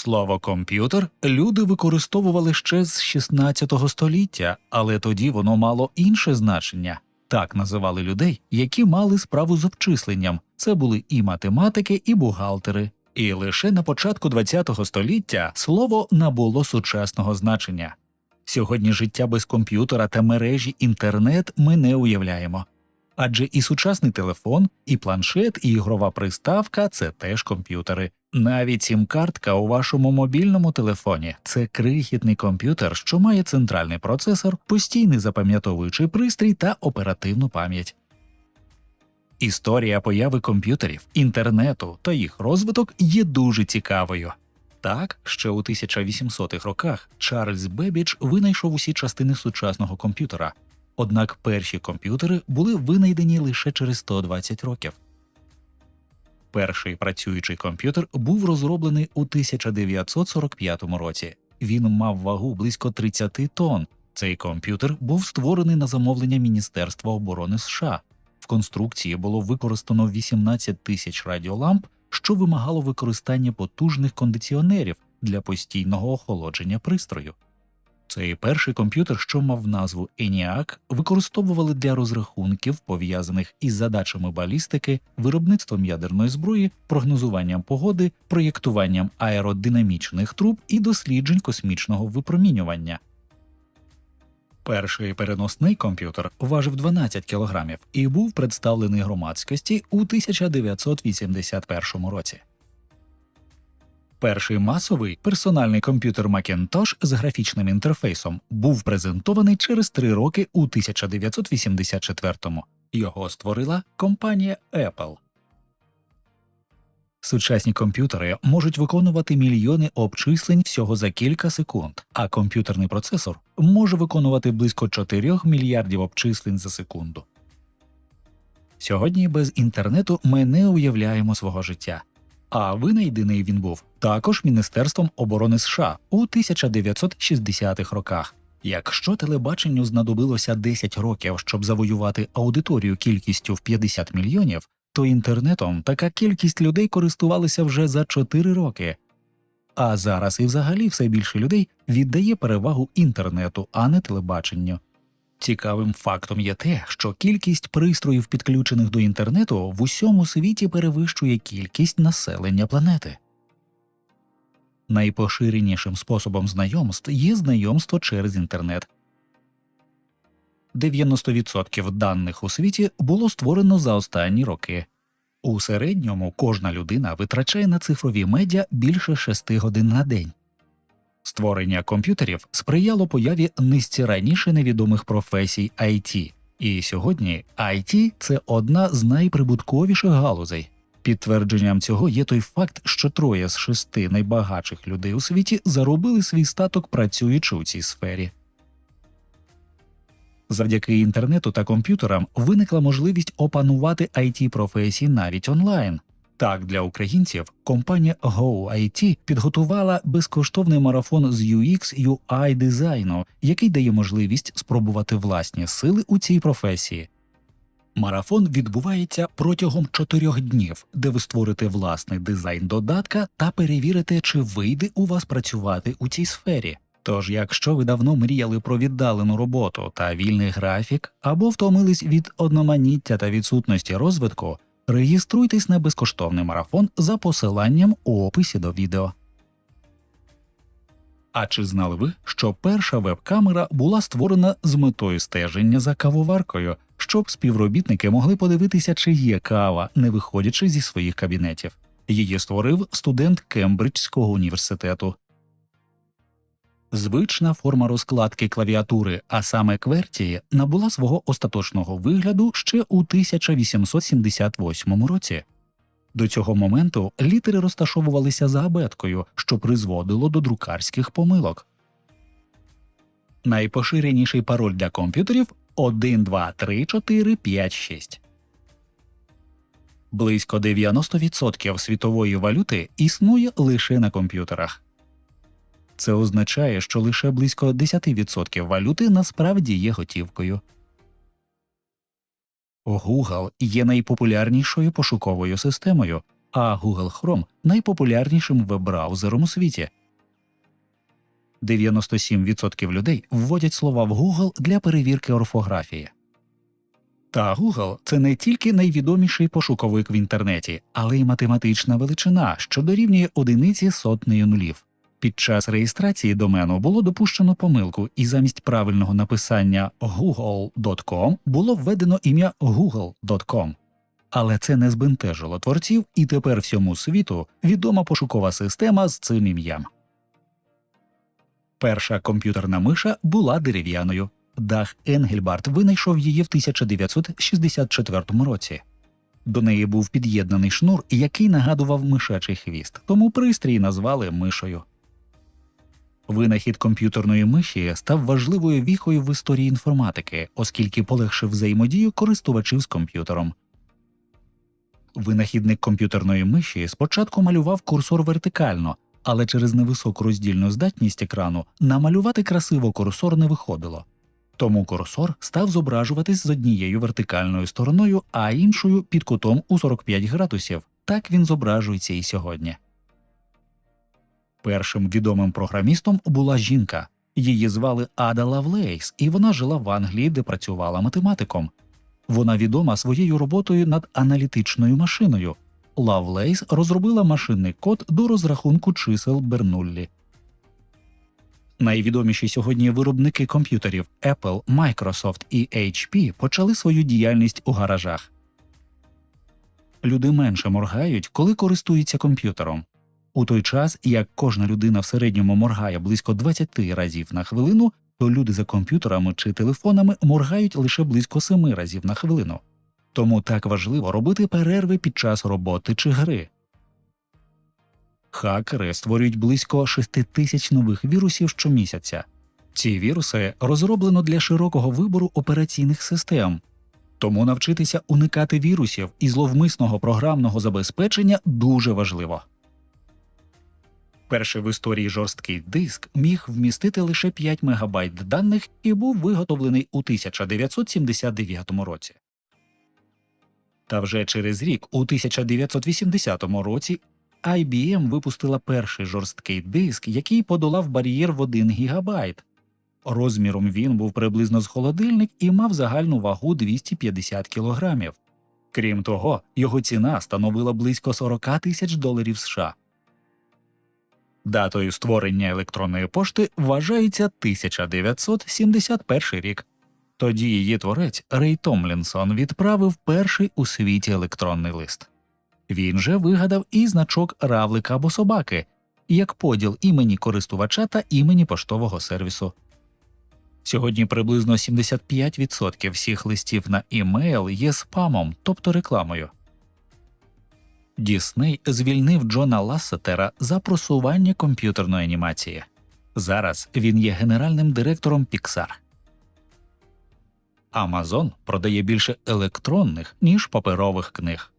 Слово комп'ютер люди використовували ще з 16 століття, але тоді воно мало інше значення. Так називали людей, які мали справу з обчисленням. Це були і математики, і бухгалтери. І лише на початку ХХ століття слово набуло сучасного значення. Сьогодні життя без комп'ютера та мережі інтернет ми не уявляємо. Адже і сучасний телефон, і планшет, і ігрова приставка це теж комп'ютери. Навіть сім-картка у вашому мобільному телефоні це крихітний комп'ютер, що має центральний процесор, постійний запам'ятовуючий пристрій та оперативну пам'ять. Історія появи комп'ютерів, інтернету та їх розвиток є дуже цікавою. Так, ще у 1800-х роках Чарльз Бебідж винайшов усі частини сучасного комп'ютера, однак перші комп'ютери були винайдені лише через 120 років. Перший працюючий комп'ютер був розроблений у 1945 році. Він мав вагу близько 30 тонн. Цей комп'ютер був створений на замовлення Міністерства оборони США. В конструкції було використано 18 тисяч радіоламп, що вимагало використання потужних кондиціонерів для постійного охолодження пристрою. Цей перший комп'ютер, що мав назву ENIAC, використовували для розрахунків, пов'язаних із задачами балістики, виробництвом ядерної зброї, прогнозуванням погоди, проєктуванням аеродинамічних труб і досліджень космічного випромінювання. Перший переносний комп'ютер важив 12 кг і був представлений громадськості у 1981 році. Перший масовий персональний комп'ютер Macintosh з графічним інтерфейсом був презентований через три роки у 1984-му. Його створила компанія Apple. Сучасні комп'ютери можуть виконувати мільйони обчислень всього за кілька секунд, а комп'ютерний процесор може виконувати близько 4 мільярдів обчислень за секунду. Сьогодні без інтернету ми не уявляємо свого життя. А винайдений він був також Міністерством оборони США у 1960-х роках. Якщо телебаченню знадобилося 10 років, щоб завоювати аудиторію кількістю в 50 мільйонів, то інтернетом така кількість людей користувалися вже за 4 роки. А зараз і взагалі все більше людей віддає перевагу інтернету, а не телебаченню. Цікавим фактом є те, що кількість пристроїв, підключених до інтернету, в усьому світі перевищує кількість населення планети. Найпоширенішим способом знайомств є знайомство через інтернет. 90% даних у світі було створено за останні роки. У середньому кожна людина витрачає на цифрові медіа більше 6 годин на день. Створення комп'ютерів сприяло появі низці раніше невідомих професій IT. І сьогодні IT – це одна з найприбутковіших галузей. Підтвердженням цього є той факт, що троє з шести найбагатших людей у світі заробили свій статок, працюючи у цій сфері. Завдяки інтернету та комп'ютерам виникла можливість опанувати it професії навіть онлайн. Так, для українців компанія GoIT підготувала безкоштовний марафон з UX UI дизайну, який дає можливість спробувати власні сили у цій професії. Марафон відбувається протягом чотирьох днів, де ви створите власний дизайн додатка та перевірите, чи вийде у вас працювати у цій сфері. Тож, якщо ви давно мріяли про віддалену роботу та вільний графік, або втомились від одноманіття та відсутності розвитку, реєструйтесь на безкоштовний марафон за посиланням у описі до відео. А чи знали ви, що перша веб-камера була створена з метою стеження за кавоваркою, щоб співробітники могли подивитися, чи є кава, не виходячи зі своїх кабінетів? Її створив студент Кембриджського університету. Звична форма розкладки клавіатури, а саме квертії, набула свого остаточного вигляду ще у 1878 році. До цього моменту літери розташовувалися за абеткою, що призводило до друкарських помилок. Найпоширеніший пароль для комп'ютерів 1, 2, 3, 4, 5, 6. Близько 90% світової валюти існує лише на комп'ютерах. Це означає, що лише близько 10% валюти насправді є готівкою. Google є найпопулярнішою пошуковою системою. а Google Chrome найпопулярнішим веб-браузером у світі. 97% людей вводять слова в Google для перевірки орфографії. Та Google – це не тільки найвідоміший пошуковик в інтернеті, але й математична величина, що дорівнює одиниці сотнею нулів. Під час реєстрації домену було допущено помилку, і замість правильного написання google.com було введено ім'я google.com. Але це не збентежило творців, і тепер всьому світу відома пошукова система з цим ім'ям. Перша комп'ютерна миша була дерев'яною. Дах Енгельбарт винайшов її в 1964 році. До неї був під'єднаний шнур, який нагадував мишачий хвіст, тому пристрій назвали мишою. Винахід комп'ютерної миші став важливою віхою в історії інформатики, оскільки полегшив взаємодію користувачів з комп'ютером. Винахідник комп'ютерної миші спочатку малював курсор вертикально, але через невисоку роздільну здатність екрану намалювати красиво курсор не виходило. Тому курсор став зображуватись з однією вертикальною стороною, а іншою під кутом у 45 градусів. Так він зображується і сьогодні. Першим відомим програмістом була жінка. Її звали Ада Лавлейс, і вона жила в Англії, де працювала математиком. Вона відома своєю роботою над аналітичною машиною. Лавлейс розробила машинний код до розрахунку чисел Бернуллі. Найвідоміші сьогодні виробники комп'ютерів Apple, Microsoft і HP почали свою діяльність у гаражах. Люди менше моргають, коли користуються комп'ютером. У той час, як кожна людина в середньому моргає близько 20 разів на хвилину, то люди за комп'ютерами чи телефонами моргають лише близько 7 разів на хвилину. Тому так важливо робити перерви під час роботи чи гри. Хакери створюють близько 6 тисяч нових вірусів щомісяця. Ці віруси розроблено для широкого вибору операційних систем, тому навчитися уникати вірусів і зловмисного програмного забезпечення дуже важливо. Перший в історії жорсткий диск міг вмістити лише 5 МБ даних і був виготовлений у 1979 році. Та вже через рік, у 1980 році, IBM випустила перший жорсткий диск, який подолав бар'єр в 1 ГБ. Розміром він був приблизно з холодильник і мав загальну вагу 250 кг. Крім того, його ціна становила близько 40 тисяч доларів США. Датою створення електронної пошти вважається 1971 рік. Тоді її творець Рей Томлінсон відправив перший у світі електронний лист. Він же вигадав і значок равлика або собаки як поділ імені користувача та імені поштового сервісу. Сьогодні приблизно 75% всіх листів на імейл є спамом, тобто рекламою. Дісней звільнив Джона Лассетера за просування комп'ютерної анімації. Зараз він є генеральним директором Pixar. Amazon продає більше електронних ніж паперових книг.